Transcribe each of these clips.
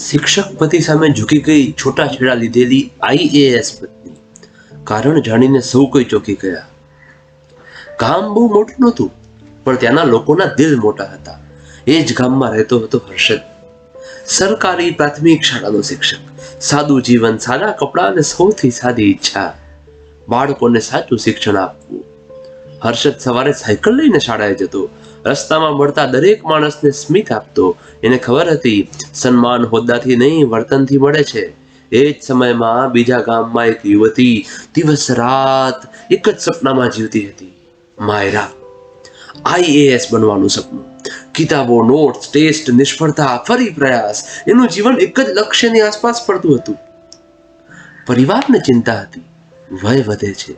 શિક્ષક પતિ સામે ઝૂકી ગઈ છૂટાછેડા લીધેલી આઈએએસ પત્ની. કારણ જાણીને સૌ કોઈ ચોકી ગયા. ગામ બહુ મોટું નહોતું, પણ ત્યાંના લોકોના દિલ મોટા હતા. એ જ ગામમાં રહેતો હતો હર્ષદ. સરકારી પ્રાથમિક શાળાનો શિક્ષક. સાદું જીવન સાદા કપડાં અને સૌથી સાદી ઈચ્છા. બાળકોને સાચું શિક્ષણ આપવું. હર્ષદ સવારે સાયકલ લઈને શાળાએ જતો. રસ્તામાં મળતા દરેક માણસને સ્મિત આપતો. એને ખબર હતી, સન્માન હોદ્દાથી નહીં, વર્તનથી મળે છે. એ જ સમયમાં બીજા ગામમાં એક યુવતી દિવસ રાત એક જ સપનામાં જીવતી હતી. માયરા. આઈએએસ બનવાનું સપનું. કિતાબો, નોટ્સ, ટેસ્ટ, નિષ્ફળતા, ફરી પ્રયાસ, એનું જીવન એક જ લક્ષ્યની આસપાસ પડતું હતું. પરિવારને ચિંતા હતી. વય વધે છે.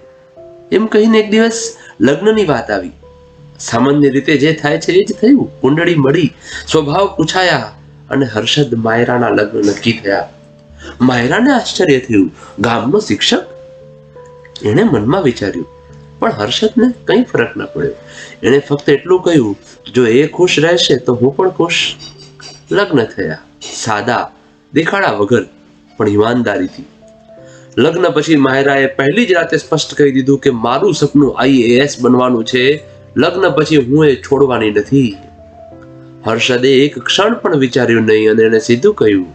એમ કહીને એક દિવસ લગ્નની વાત આવી. સામાન્ય રીતે જે થાય છે એ જ થયું. કુંડળી મળી, સ્વભાવ પૂછાયા અને હર્ષદ માયરાના લગ્ન નક્કી થયા. માયરાને આશ્ચર્ય થયું, ગામનો શિક્ષક? એણે મનમાં વિચાર્યું, પણ હર્ષદને કંઈ ફરક ન પડ્યો. એણે ફક્ત એટલું કહ્યું, જો એ ખુશ રહેશે તો હું પણ ખુશ. લગ્ન થયા. સાદા, દેખાડા વગર, પણ ઈમાનદારીથી લગ્ન પછી માયરાએ પહેલી જ રાતે સ્પષ્ટ કહી દીધું કે મારું સપનું આઈએએસ બનવાનું છે. લગ્ન પછી હું એ છોડવાની નથી. હર્ષદે એક ક્ષણ પણ વિચાર્યું નહીં અને એણે સીધું કહ્યું,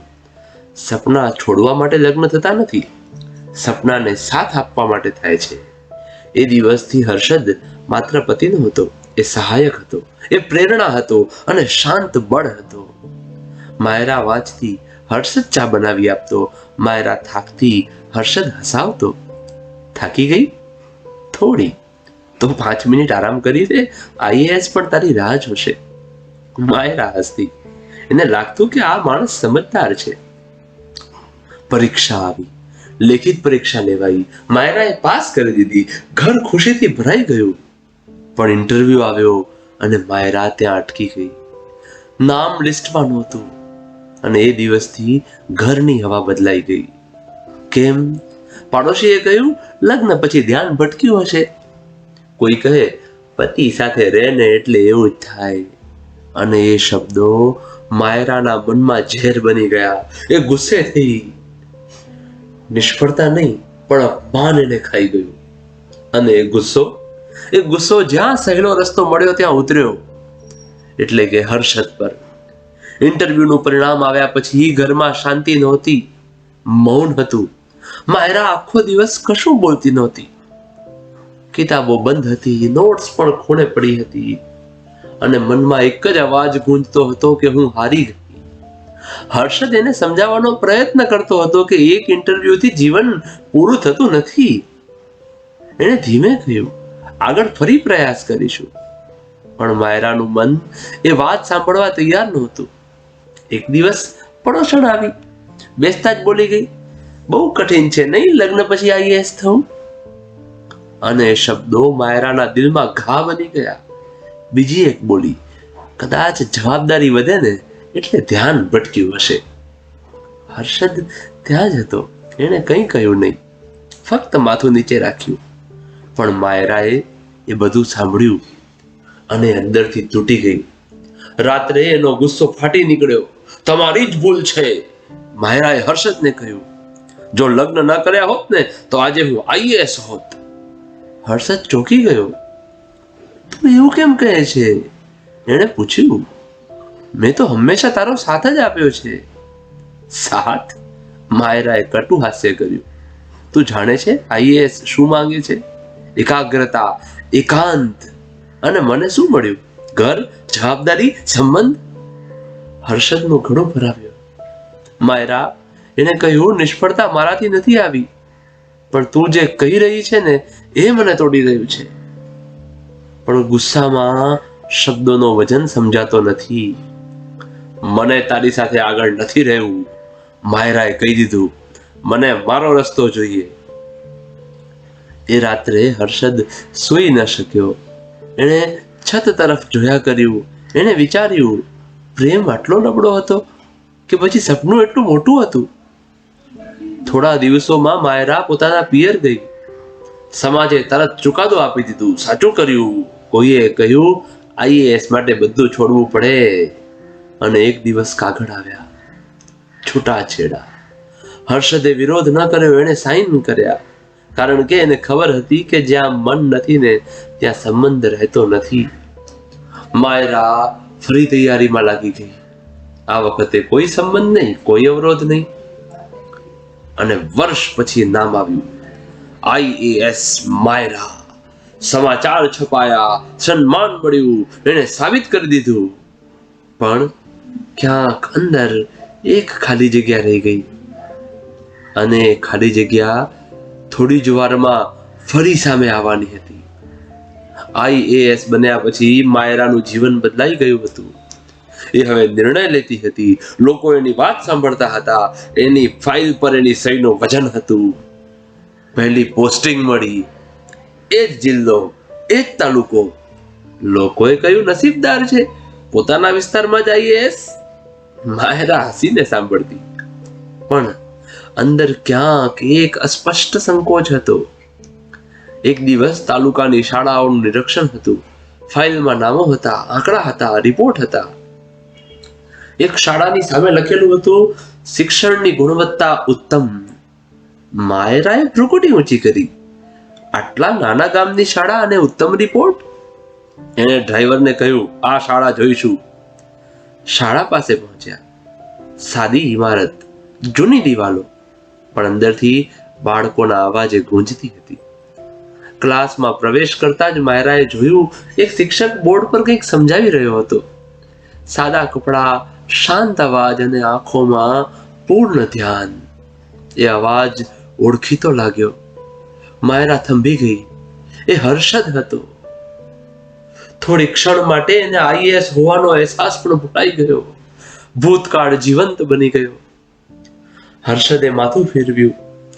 સપના છોડવા માટે લગ્ન થતા નથી. સપનાને સાથ આપવા માટે થાય છે. એ દિવસથી હર્ષદ માત્ર પતિ હતો, એ સહાયક હતો, એ પ્રેરણા હતો અને શાંત બળ હતો. માયરા વાંચતી હર્ષદ ચા બનાવી આપતો, માયરા થાકતી હર્ષદ હસાવતો. થાકી ગઈ? થોડી. તો પાંચ મિનિટ આરામ કરી દે, આઈએએસ પણ તારી રાહ જોશે. માયરા હસતી એને લાગતું કે આ માણસ સમજદાર છે. પરીક્ષા આવી. લેખિત પરીક્ષા લેવાઈ. માયરાએ પાસ કરી દીધી. ઘર ખુશીથી ભરાઈ ગયું. પણ ઇન્ટરવ્યુ આવ્યો અને માયરા ત્યાં અટકી ગઈ. નામ લિસ્ટમાં નહોતું. અને એ દિવસથી ઘરની હવા બદલાઈ ગઈ. કેમ? પાડોશીએ કહ્યું, લગ્ન પછી ધ્યાન ભટક્યું હશે. કોઈ કહે, પતિ સાથે રહે ને એટલે એવું જ થાય. અને એ શબ્દો માયરાના મનમાં ઝેર બની ગયા. એ ગુસ્સે થઈ. નિષ્ફળતા નહીં, પણ અપમાન એને ખાઈ ગયું. અને એ ગુસ્સો એ ગુસ્સો જ્યાં સહેલો રસ્તો મળ્યો ત્યાં ઉતર્યો. એટલે કે હર્ષદ પર. ઇન્ટરવ્યુનું પરિણામ આવ્યા પછી ઘરમાં શાંતિ નહોતી. મૌન હતું. માયરા આખો દિવસ કશું બોલતી નહોતી. કિતાબો બંધ હતી નોટ્સ પણ ખૂણે પડી હતી. અને મનમાં એક જ અવાજ ગુંજતો હતો કે હું હારી ગઈ હર્ષદ એને સમજાવવાનો પ્રયત્ન કરતો હતો કે એક ઇન્ટરવ્યુથી જીવન પૂરું થતું નથી. એણે ધીમે કહ્યું, આગળ ફરી પ્રયાસ કરીશું. પણ માયરાનું મન એ વાત સાંભળવા તૈયાર નહોતું. એક દિવસ પડોશણ આવી. બેસતા જ બોલી ગઈ, બહુ કઠિન છે નહીં લગ્ન પછી આઈએસ થવું? અને શબ્દો માયરાના દિલમાં ઘા બની ગયા. બીજી એક બોલી, કદાચ જવાબદારી વધે ને એટલે ધ્યાન ભટક્યું હશે. હર્ષદ ત્યાં જ હતો. એણે કંઈ કહ્યું નહીં. ફક્ત માથું નીચે રાખ્યું. પણ માયરાએ એ બધું સાંભળ્યું અને અંદરથી તૂટી ગઈ. રાત્રે એનો ગુસ્સો ફાટી નીકળ્યો. તમારી જ ભૂલ છે. માયરાએ હર્ષદને કહ્યું, જો લગ્ન ન કર્યા હોત ને, તો આજે હું આઈએએસ હોત. હર્ષદ ચોંકી ગયો. તું એવું કેમ કહે છે? એણે પૂછ્યું. મેં તો હંમેશા તારો સાથ જ આપ્યો છે. સાથ? માયરાએ કટુ હાસ્ય કર્યું. તું જાણે છે આઈએએસ શું માંગે છે? એકાગ્રતા, એકાંત. અને મને શું મળ્યું? ઘર, જવાબદારી, સંબંધ? હર્ષદનો ઘણો ભરાવ્યો. માયરા, એને કહ્યું નિષ્ફળતા મારાથી નથી આવી. પણ તું જે કહી રહી છે ને, એ મને તોડી રહ્યું છે. પણ ગુસ્સામાં શબ્દોનો વજન સમજાતો નથી. મને તારી સાથે આગળ નથી રહેવું. માયરાએ કહી દીધું, મને મારો રસ્તો જોઈએ. એ રાત્રે હર્ષદ સૂઈ ન શક્યો. એણે છત તરફ જોયા કર્યું. એણે વિચાર્યું, પ્રેમ આટલો નબળો હતો કે પછી સપનું એટલું મોટું હતું? થોડા દિવસોમાં માયરા પોતાના પિયર ગઈ. સમાજે તરત ચુકાદો આપી દીધું. સાચું કર્યું. કોઈએ કહ્યું, આઈએએસ માટે બધું છોડવું પડે. અને એક દિવસ કાગળ આવ્યા. છૂટાછેડા. હર્ષદે વિરોધ ન કર્યો, એણે સાઈન કર્યા. કારણ કે એને ખબર હતી કે જ્યાં મન નથી ને ત્યાં સંબંધ રહેતો નથી. માયરા ફરી તૈયારીમાં લાગી ગઈ. આ વખતે કોઈ સંબંધ નહીં, કોઈ અવરોધ નહીં. અને વર્ષ પછી નામ આવ્યું. આઈએએસ માયરા. સમાચાર છપાયા, સન્માન મળ્યું, એને સાબિત કરી દીધું. પણ ક્યાંક અંદર એક ખાલી જગ્યા રહી ગઈ. અને ખાલી જગ્યા થોડી જ વારમાં ફરી સામે આવવાની હતી. આઈએએસ બન્યા પછી માયરાનું જીવન બદલાઈ ગયું હતું. એ હવે નિર્ણય લેતી હતી. લોકો એની વાત સાંભળતા હતા. એની ફાઇલ પર એની સહીનું વજન હતું. પહેલી પોસ્ટિંગ મળી. એ જ જિલ્લો એ જ તાલુકો. લોકોએ કહ્યું, નસીબદાર છે. પોતાના વિસ્તારમાં જ આઈએએસ. માહેરા હસીને સાંભળતી. પણ અંદર ક્યાંક એક અસ્પષ્ટ સંકોચ હતો. એક દિવસ તાલુકાની શાળાઓનું નિરીક્ષણ હતું. ફાઇલમાં નામો હતા, આંકડા હતા, રિપોર્ટ હતા. એક શાળાની સામે લખેલું હતું, શિક્ષણની ગુણવત્તા ઉત્તમ. માયરાએ ભ્રુકુટી ઊંચી કરી. આટલા નાના ગામની શાળા અને ઉત્તમ રિપોર્ટ એણે ડ્રાઈવરને કહ્યું, આ શાળા જોઈશું. શાળા પાસે પહોંચ્યા. સાદી ઇમારત જૂની દિવાલો, પણ અંદરથી બાળકોના અવાજે ગુંજતી હતી. ક્લાસમાં પ્રવેશ કરતા જ માયરાએ જોયું, એક શિક્ષક બોર્ડ પર કંઈક સમજાવી રહ્યો હતો. સાદા કપડા શાંત અવાજ અને આંખોમાં પૂર્ણ ધ્યાન. એ અવાજ ઓળખીતો લાગ્યો. માયરા થંભી ગઈ. એ હર્ષદ હતો. થોડી ક્ષણ માટે એને આઈએએસ હોવાનો અહેસાસ પણ ભૂલાઈ ગયો. ભૂતકાળ જીવંત બની ગયો. હર્ષદે માથું ફેરવ્યું.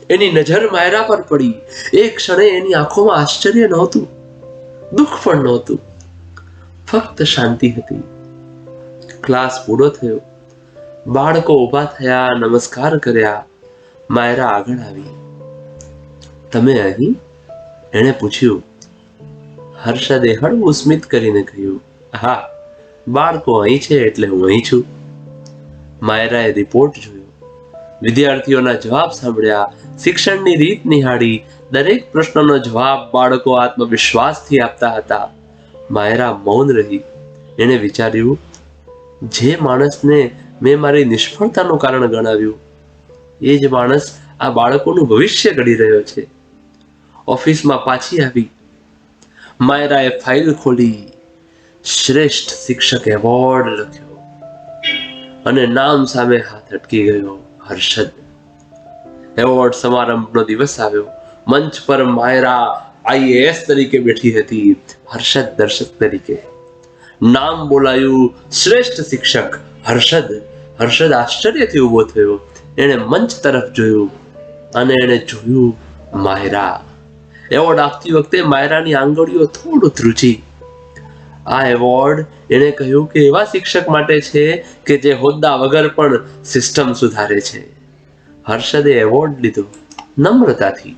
એની નજર માયરા પર પડી. એ ક્ષણે એની આંખોમાં આશ્ચર્ય નહોતું. દુઃખ પણ નહોતું. ફક્ત શાંતિ હતી. ક્લાસ પૂરો થયો. બાળકો ઊભા થયા, નમસ્કાર કર્યા, માયરા આગળ આવી. તમે અહીં? એણે પૂછ્યું. હર્ષદે હળવું સ્મિત કરીને કહ્યું, હા, બાળકો અહીં છે એટલે હું અહીં છું. માયરાએ રિપોર્ટ જોયો. વિદ્યાર્થીઓના જવાબ સાંભળ્યા, શિક્ષણની રીત નિહાળી, દરેક પ્રશ્નનો જવાબ બાળકો આત્મવિશ્વાસથી આપતા હતા. માયરા મૌન રહી. એણે વિચાર્યું જે માણસને મેં મારી નિષ્ફળતાનું કારણ ગણાવ્યું, એ જ માણસ આ બાળકોનું ભવિષ્ય ઘડી રહ્યો છે. ઓફિસમાં પાછી આવી. માયરાએ ફાઇલ ખોલી. શ્રેષ્ઠ શિક્ષક એવોર્ડ લખ્યો. અને નામ સામે હાથ અટકી ગયો હર્ષદ. એવોર્ડ સમારંભનો દિવસ આવ્યો. મંચ પર માયરા આઈએએસ તરીકે બેઠી હતી. હર્ષદ દર્શક તરીકે. નામ બોલાયું શ્રેષ્ઠ શિક્ષક હર્ષદ. હર્ષદ આશ્ચર્યથી ઊભો થયો. એણે મંચ તરફ જોયું અને એણે જોયું માયરા. એવોર્ડ આપતી વખતે માયરાની આંગળીઓ થોડું ધ્રુજી. આ એવોર્ડ એણે કહ્યું કે એવા શિક્ષક માટે છે કે જે હોદ્દા વગર પણ સિસ્ટમ સુધારે છે. હર્ષદે એવોર્ડ લીધો નમ્રતાથી.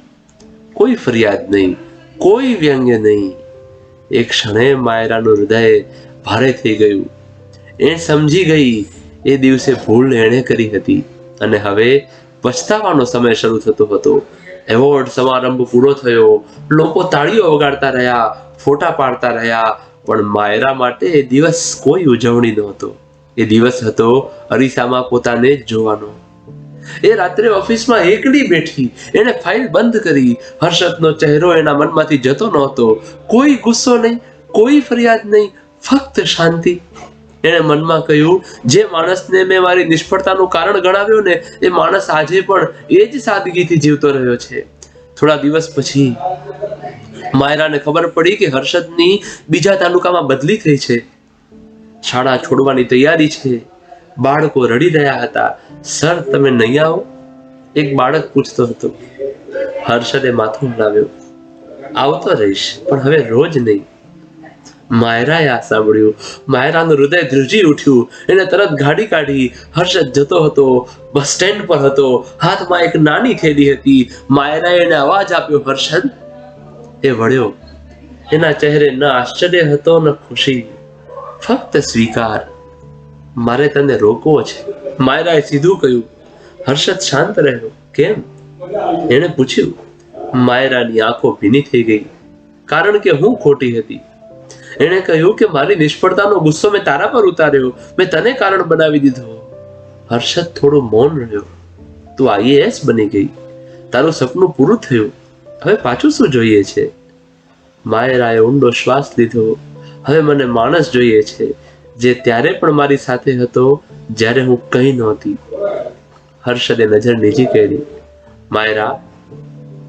કોઈ ફરિયાદ નહીં, કોઈ વ્યંગ્ય નહીં. એ ક્ષણે માયરાનું હૃદય ભારે થઈ ગયું. એ સમજી ગઈ, એ દિવસે ભૂલ એણે કરી હતી. અને હવે પછતાવાનો સમય શરૂ થતો હતો. એવોર્ડ સમારંભ પૂરો થયો. લોકો તાળીઓ વગાડતા રહ્યા, ફોટા પાડતા રહ્યા, પણ માયરા માટે એ દિવસ કોઈ ઉજવણી નહોતો. એ દિવસ હતો અરીસામાં પોતાને જ જોવાનો. એ રાત્રે ઓફિસમાં એકલી બેઠી, એણે ફાઇલ બંધ કરી. હર્ષદનો ચહેરો એના મનમાંથી જતો નહોતો. કોઈ ગુસ્સો નહીં, કોઈ ફરિયાદ નહીં. ફક્ત શાંતિ. એણે મનમાં કહ્યું, જે માણસને મેં મારી નિષ્ફળતાનું કારણ ગણાવ્યું ને, એ માણસ આજે પણ એ જ સાદગીથી જીવતો રહ્યો છે. થોડા દિવસ પછી માયરાને ખબર પડી કે હર્ષદની બીજા તાલુકામાં બદલી થઈ છે. શાળા છોડવાની તૈયારી છે. બાળકો રડી રહ્યા હતા. સર, તમે નહીં આવો? એક બાળક પૂછતો હતો. હર્ષદે માથું હલાવ્યું. આવતો રહીશ, પણ હવે રોજ નહીં. માયરાએ આ સાંભળ્યું. માયરાનું હૃદય ધ્રુજી ઉઠ્યું. એને તરત ગાડી કાઢી. હર્ષદ જતો હતો. બસ સ્ટેન્ડ પર હતો. હાથમાં એક નાની થેલી હતી. માયરાએ એને અવાજ આપ્યો, હર્ષદ. એ વળ્યો. એના ચહેરે ન આશ્ચર્ય હતો, ન ખુશી. ફક્ત સ્વીકાર. મારે તને રોકવો છે. માયરાએ સીધું કહ્યું. હર્ષદ શાંત રહ્યો. કેમ? એણે પૂછ્યું. માયરાની આંખો ભીની થઈ ગઈ. કારણ કે હું ખોટી હતી. એણે કહ્યું કે મારી નિષ્ફળતાનો ગુસ્સો મેં તારા પર ઉતાર્યો. મેં તને કારણ બનાવી દીધો. હર્ષદ થોડો મૌન રહ્યો. તું આઈએએસ બની ગઈ. તારું સપનું પૂરું થયું. હવે પાછું શું જોઈએ છે? માયરાએ ઊંડો શ્વાસ લીધો. હવે મને માણસ જોઈએ છે, જે ત્યારે પણ મારી સાથે હતો, જ્યારે હું કંઈ નહોતી. હર્ષદે નજર નીચી કરી. માયરા,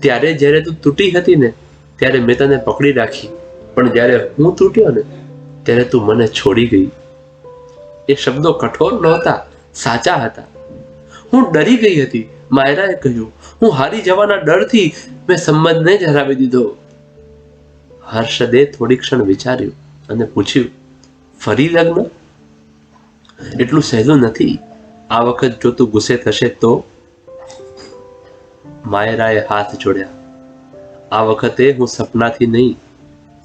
ત્યારે જ્યારે તું તૂટી હતી ને, ત્યારે મેં તને પકડી રાખી. પણ જ્યારે હું તૂટ્યો ને, ત્યારે તું મને છોડી ગઈ. એ શબ્દો કઠોર નહોતા, સાચા હતા. હું ડરી ગઈ હતી. માયરાએ કહ્યું, હું હારી જવાના ડરથી મેં સંબંધને જ હરાવી દીધો. હર્ષદે થોડી ક્ષણ વિચાર્યું અને પૂછ્યું, ફરી લગ્ન? એટલું સહેલું નથી. આ વખત જો તું ગુસ્સે થશે તો? માયરાએ હાથ જોડ્યા. આ વખતે હું સપનાથી નહીં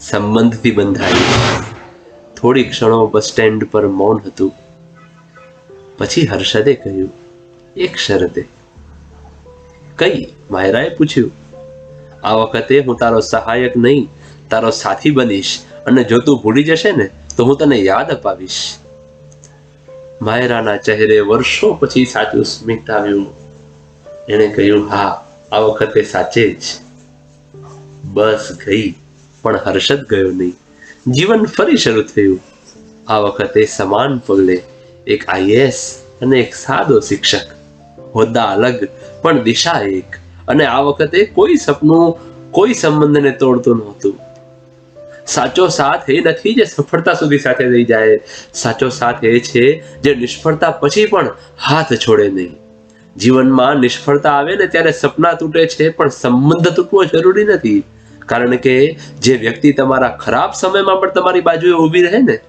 સંબંધથી બંધાયું થોડી ક્ષણો બસ સ્ટેન્ડ પર મૌન હતું. પછી હર્ષદે કહ્યું, એક શરતે. કઈ? માયરાએ પૂછ્યું, આ વખતે હું તારો સહાયક નહીં, તારો સાથી બનીશ અને જો તું ભૂલી જશે ને, તો હું તને યાદ અપાવીશ. માયરાના ચહેરે વર્ષો પછી સાચું સ્મિત આવ્યું. એણે કહ્યું, હા, આ વખતે સાચે જ. બસ ગઈ. પણ હર્ષદ ગયો નહીં. જીવન ફરી શરૂ થયું. આ વખતે સમાન પગલે એક આઈએએસ અને એક સાદો શિક્ષક. હોદ્દા અલગ, પણ દિશા એક. અને આ વખતે કોઈ સપનું, કોઈ સંબંધને તોડતું નહોતું. સાચો સાથ એ નથી જે સફળતા સુધી સાથે લઈ જાય. સાચો સાથ એ છે જે નિષ્ફળતા પછી પણ હાથ છોડે નહીં. જીવનમાં નિષ્ફળતા આવે ને ત્યારે સપના તૂટે છે, પણ સંબંધ તૂટવો જરૂરી નથી. કારણ કે જે વ્યક્તિ તમારા ખરાબ સમયમાં પણ તમારી બાજુએ ઊભી રહે ને,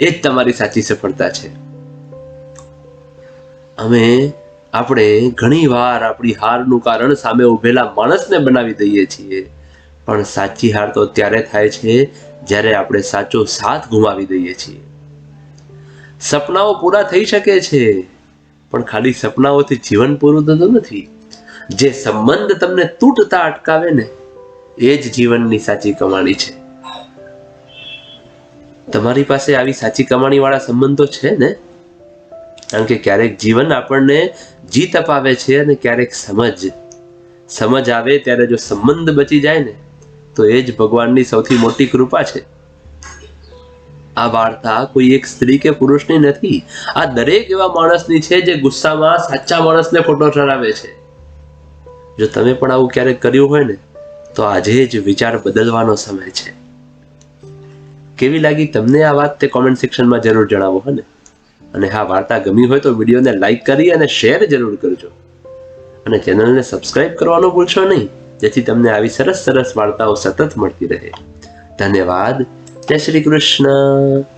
એ જ તમારી સાચી સફળતા છે. અમે આપણે ઘણી વાર આપણી હારનું કારણ સામે ઉભેલા માણસને બનાવી દઈએ છીએ, પણ સાચી હાર તો ત્યારે થાય છે જ્યારે આપણે સાચો સાથ ગુમાવી દઈએ છીએ. સપનાઓ પૂરા થઈ શકે છે, પણ ખાલી સપનાઓથી જીવન પૂરું થતું નથી. જે સંબંધ તમને તૂટતા અટકાવે ને એ જ જીવનની સાચી કમાણી છે. તમારી પાસે આવી સાચી કમાણી વાળા સંબંધો છે ને? કારણ કે ક્યારેક જીવન આપણને જીત અપાવે છે અને ક્યારેક સમજ. સમજ આવે ત્યારે જો સંબંધ બચી જાય ને, તો એ જ ભગવાનની સૌથી મોટી કૃપા છે. આ વાર્તા કોઈ એક સ્ત્રી કે પુરુષની નથી. આ દરેક એવા માણસની છે જે ગુસ્સામાં સાચા માણસને ખોટો ઠરાવે છે. જો તમે પણ આવું ક્યારેક કર્યું હોય ને તો આજે જ વિચાર બદલવાનો સમય છે. કેવી લાગી તમને આ વાત તે કોમેન્ટ સેક્શનમાં જરૂર જણાવો હને અને હા, વાર્તા ગમી હોય તો વિડીયોને લાઈક કરી અને શેર જરૂર કરજો. અને ચેનલને સબસ્ક્રાઇબ કરવાનું ભૂલશો નહીં, જેથી તમને આવી સરસ સરસ વાર્તાઓ સતત મળતી રહે. ધન્યવાદ. જય શ્રી કૃષ્ણ.